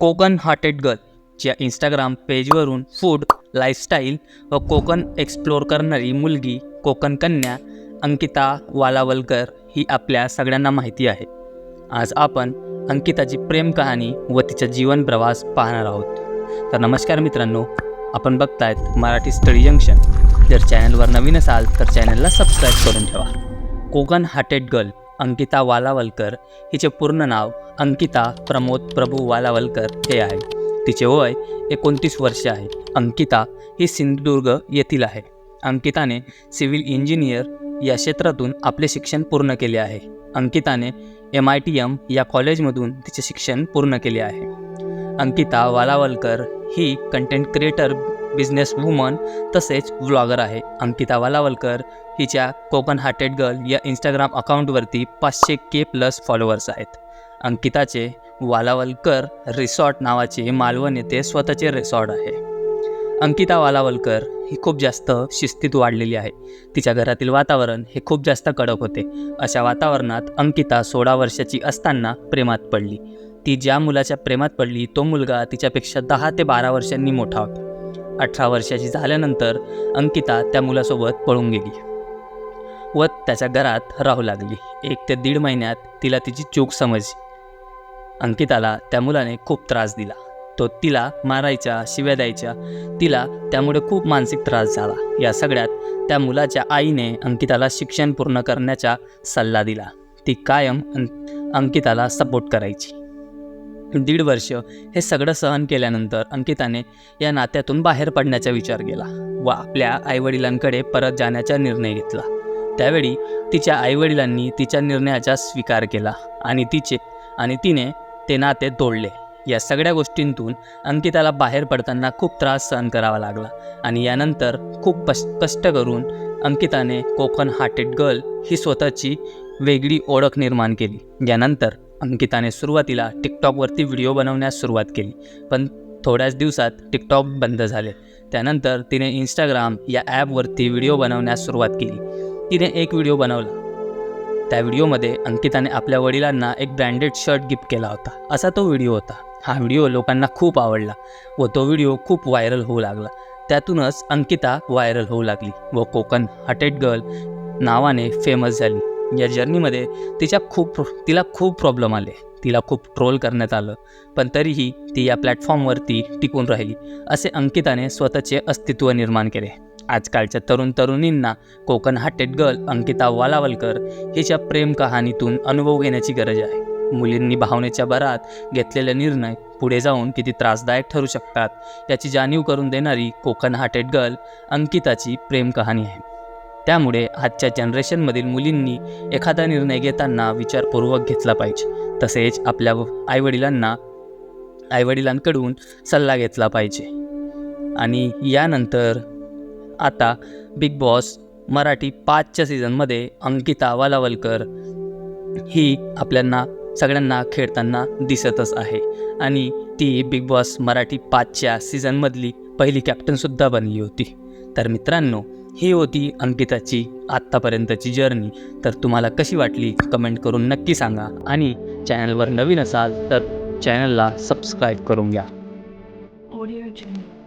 Konkan hearted girl ज्या Instagram पेजवरून food lifestyle व कोकण एक्सप्लोर करणारी मुलगी कोकण कन्या अंकिता वालावलकर ही आपल्या सगळ्यांना माहिती आहे. आज आपण अंकिताची प्रेम कहाणी व तिचा जीवन प्रवास पाहणार आहोत. तर नमस्कार मित्रांनो आपण बघतायत मराठी स्टडी जंक्शन. जर चॅनलवर नवीन असाल तर चॅनलला सबस्क्राईब करून ठेवा. Konkan hearted girl Ankita Walawalkar. हिचे पूर्ण नाव अंकिता प्रमोद प्रभू वालावलकर हे आहे. तिचे वय एकोणतीस वर्ष आहे. अंकिता ही सिंधुदुर्ग येथील आहे. अंकिताने सिव्हिल इंजिनियर या क्षेत्रातून आपले शिक्षण पूर्ण केले आहे. अंकिताने एम आय टी एम या कॉलेजमधून तिचे शिक्षण पूर्ण केले आहे. अंकिता वालावलकर ही कंटेंट क्रिएटर बिझनेस वुमन तसेच व्लॉगर आहे. अंकिता वालावलकर हिच्या कोकण हार्टेड गर्ल या इंस्टाग्राम अकाउंटवरती पाचशे के प्लस फॉलोअर्स आहेत. अंकिताचे वालावलकर रिसॉर्ट नावाचे मालवण येथे स्वतःचे रिसॉर्ट आहे. अंकिता वालावलकर ही खूप जास्त शिस्तीत वाढलेली आहे. तिच्या घरातील वातावरण हे खूप जास्त कडक होते. अशा वातावरणात अंकिता सोळा वर्षाची असताना प्रेमात पडली. ती ज्या मुलाच्या प्रेमात पडली तो मुलगा तिच्यापेक्षा दहा ते बारा वर्षांनी मोठा होता. अठरा वर्षाची झाल्यानंतर अंकिता त्या मुलासोबत पळून गेली व त्याच्या घरात राहू लागली. एक ते दीड महिन्यात तिला तिची चूक समजली. अंकिताला त्या मुलाने खूप त्रास दिला. तो तिला मारायच्या शिव्या द्यायच्या तिला त्यामुळे खूप मानसिक त्रास झाला. या सगळ्यात त्या मुलाच्या आईने अंकिताला शिक्षण पूर्ण करण्याचा सल्ला दिला. ती कायम अं- अंकिताला सपोर्ट करायची. दीड वर्ष हे सगळं सहन केल्यानंतर अंकिताने या नात्यातून बाहेर पडण्याचा विचार केला व आपल्या आईवडिलांकडे परत जाण्याचा निर्णय घेतला. त्यावेळी तिच्या आईवडिलांनी तिच्या निर्णयाचा स्वीकार केला आणि तिचे आणि तिने ते नाते तोडले. या सगळ्या गोष्टींतून अंकिताला बाहेर पडताना खूप त्रास सहन करावा लागला आणि यानंतर खूप पश कष्ट करून अंकिताने कोकण हार्टेड गर्ल ही स्वतःची वेगळी ओळख निर्माण केली. यानंतर अंकिताने सुरुवातीला टिकटॉकवरती व्हिडिओ बनवण्यास सुरुवात केली पण थोड्याच दिवसात टिकटॉक बंद झाले. त्यानंतर तिने इंस्टाग्राम या ॲपवरती व्हिडिओ बनवण्यास सुरुवात केली. तिने एक व्हिडिओ बनवला. त्या व्हिडिओमध्ये अंकिताने आपल्या वडिलांना एक ब्रँडेड शर्ट गिफ्ट केला होता. असा तो व्हिडिओ होता. हा व्हिडिओ लोकांना खूप आवडला व तो व्हिडिओ खूप व्हायरल होऊ लागला. त्यातूनच अंकिता व्हायरल होऊ लागली व कोकण हटेड गर्ल नावाने फेमस झाली. या जर्नीमध्ये तिच्या खूप तिला खूप प्रॉब्लेम आले. तिला खूप ट्रोल करण्यात आलं. पण तरीही ती या प्लॅटफॉर्मवरती टिकून राहिली. असे अंकिताने स्वतःचे अस्तित्व निर्माण केले. आजकालच्या तरुण तरुणींना कोकण हाटेड गर्ल अंकिता वालावलकर हिच्या प्रेम कहाणीतून अनुभव घेण्याची गरज आहे. मुलींनी भावनेच्या भरात घेतलेले निर्णय पुढे जाऊन किती त्रासदायक ठरू शकतात याची जाणीव करून देणारी कोकण हार्टेड गर्ल अंकिताची प्रेम कहाणी आहे. त्यामुळे आजच्या जनरेशनमधील मुलींनी एखादा निर्णय घेताना विचारपूर्वक घेतला पाहिजे. तसेच आपल्या आईवडिलांना आईवडिलांकडून सल्ला घेतला पाहिजे. आणि यानंतर आता बिग बॉस मराठी पाचच्या सीझनमध्ये अंकिता वालावलकर ही आपल्यांना सगळ्यांना खेळताना दिसतच आहे. आणि ती बिग बॉस मराठी पाचच्या सीझनमधली पहिली कॅप्टनसुद्धा बनली होती. तर मित्रांनो ही होती अंकिताची आत्तापर्यंतची जर्नी तर तुम्हाला कशी वाटली कमेंट करून नक्की सांगा. आणि चॅनलवर नवीन असाल तर चॅनलला सबस्क्राईब करून घ्या. Audio